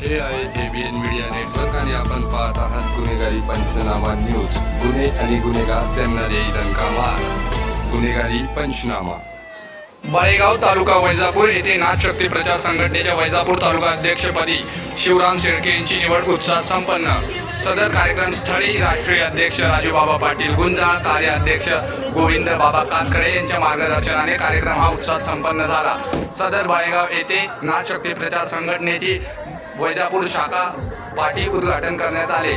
हे आहे ABN media network आणि आपण पाहत आहात गुन्हेगारी पंचनामा न्यूज. गुन्हे आणि गुन्हेगार त्यांना देई दणका गुन्हेगारी पंचनामा. बाळेगाव तालुका वैजापूर येथे नाथ शक्ती प्रचार संघटनेच्या वैजापूर तालुका अध्यक्षपदी शिवराम शेळके यांची निवड उत्साहात संपन्न. सदर कार्यक्रम स्थळी राष्ट्रीय अध्यक्ष राजूबाबा पाटील गुंजाळ कार्याध्यक्ष गोविंद बाबा कातकडे यांच्या मार्गदर्शनाने कार्यक्रम हा उत्साहात संपन्न झाला. सदर बाळेगाव येथे नाथ शक्ती प्रचार संघटनेची वैजापूर शाखा पाठी उद्घाटन करण्यात आले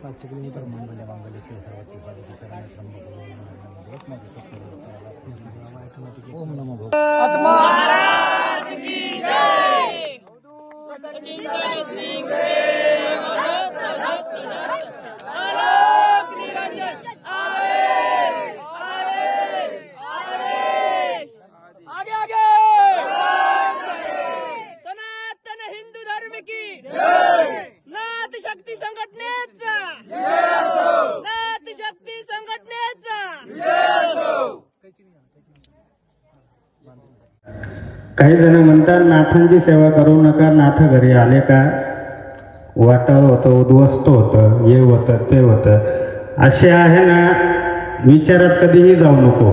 सातशे किलोमीटर मंगल मंगल ओम नमो भगवान काही जण म्हणतात नाथांची सेवा करू नका नाथ घरी आले का? वाटाळ होतं उद्ध्वस्त होतं हे होतं ते होतं. असे आहे ना विचारात कधीही जाऊ नको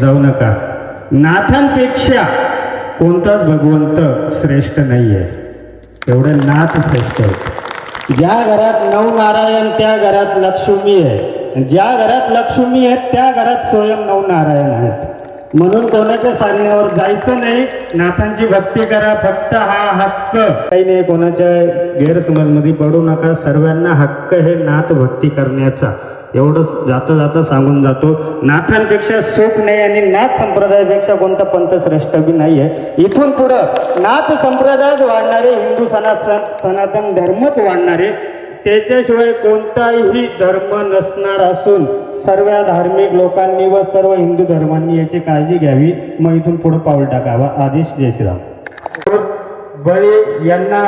जाऊ नका. नाथांपेक्षा कोणताच भगवंत श्रेष्ठ नाही आहे एवढं नाथ श्रेष्ठ आहेत. ज्या घरात नवनारायण त्या घरात लक्ष्मी आहे. ज्या घरात लक्ष्मी आहेत त्या घरात स्वयं नवनारायण आहेत. म्हणून कोणाच्या सांगण्यावर जायचं नाही नाथांची भक्ती करा फक्त हा हक्क. काही नाही कोणाच्या गैरसमजमध्ये पडू नका सर्वांना हक्क हे नाथ भक्ती करण्याचा. एवढंच जाता जाता सांगून जातो नाथांपेक्षा सुख नाही आणि नाथ संप्रदायापेक्षा कोणता पंथ श्रेष्ठ बी नाही आहे. इथून पुढं नाथ संप्रदायात वाढणारे हिंदू सनातन सनातन धर्मच वाढणारे त्याच्याशिवाय कोणताही धर्म नसणार असून सर्व धार्मिक लोकांनी व सर्व हिंदू धर्मांनी याची काळजी घ्यावी. मग इथून पुढे पाऊल टाकावा. आदेश जय श्रीराम. बळी यांना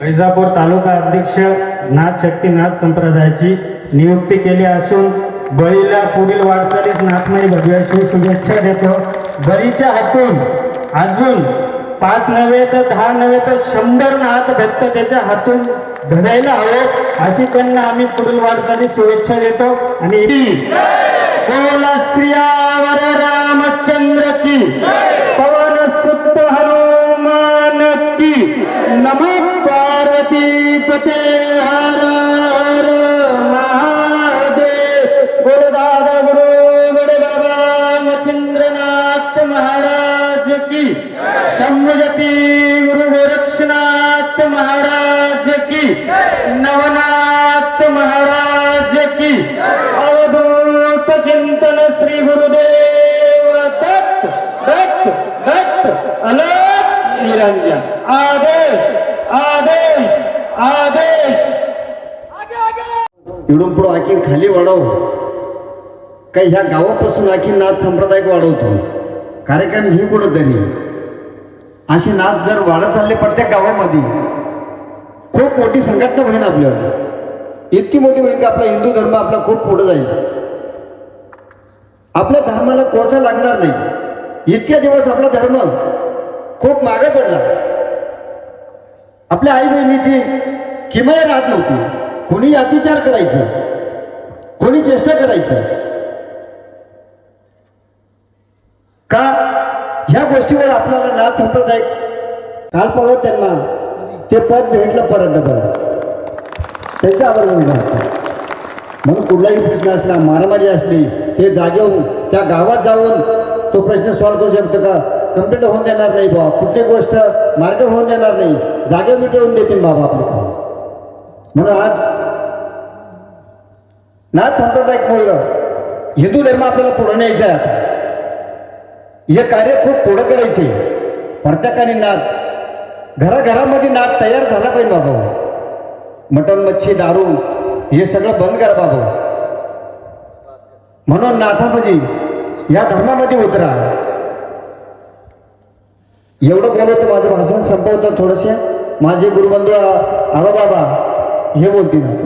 वैजापूर तालुका अध्यक्ष नाथ शक्तीनाथ संप्रदायाची नियुक्ती केली असून बळीला पुढील वाटचालीस नाथमयी भगव्याची शुभेच्छा देतो. बळीच्या हातून अजून पाच नव्हे तर दहा नव्हे तर शंभर नाथ भक्त त्याच्या हातून धडायला हवं अशी त्यांना आम्ही पुढील वाटचाली शुभेच्छा देतो. आणि बोल श्रियावर रामचंद्र की पवन सुप्त हनुमान की नम पार्वती पते हर नवनाथ महाराज की अवधूत चिंतन श्री गुरुदेव दत्त दत्त दत्त अलग निरंजन। आदेश आदेश आदेश। इडून पुढं आखी खाली वाढव. काही ह्या गावापासून आखी नाथ संप्रदायिक वाढवतो. कार्यक्रम ही कुठंतरी. असे नाथ जर वाढत चालले प्रत्येक गावामध्ये खूप मोठी संघटना होईल आपल्यावर. इतकी मोठी होईल की आपला हिंदू धर्म आपला खूप पुढे जाईल. आपल्या धर्माला कोचा लागणार नाही. इतक्या दिवस आपला धर्म खूप मागे पडला. आपल्या आई बहिणीची किमया राहत नव्हती. कोणी अतिचार करायचं? कोणी चेष्टा करायचं? का ह्या गोष्टीवर आपल्याला नाथ संप्रदाय काल परवा त्यांना ते पद भेटलं परत डबल त्याचं आवर्जून राहतं म्हणून कुठलाही प्रश्न असला मारामारी असली ते जागेहून त्या गावात जाऊन तो प्रश्न सॉल्व्ह करू शकतो का? कंप्लीट होऊन देणार नाही बाबा कुठली गोष्ट मार्ग होऊन देणार नाही. जागे मिटवून देतील बाबा आपले. म्हणून आज नाथ संप्रदायिक मूल्य हिंदू धर्म आपल्याला पुढे न्यायचा आहे आता. हे कार्य खूप पुढे करायचे. प्रत्येकाने नाथ घराघरामध्ये नाक तयार झाला पाहिजे बाबा. मटण मच्छी दारू हे सगळं बंद करा बाबा. म्हणून नाथामध्ये या धर्मामध्ये उतरा. एवढं बोलवतो माझं भाषण संपवतो थोडंसे. माझे गुरुबंधू आबा बाबा हे बोलतील.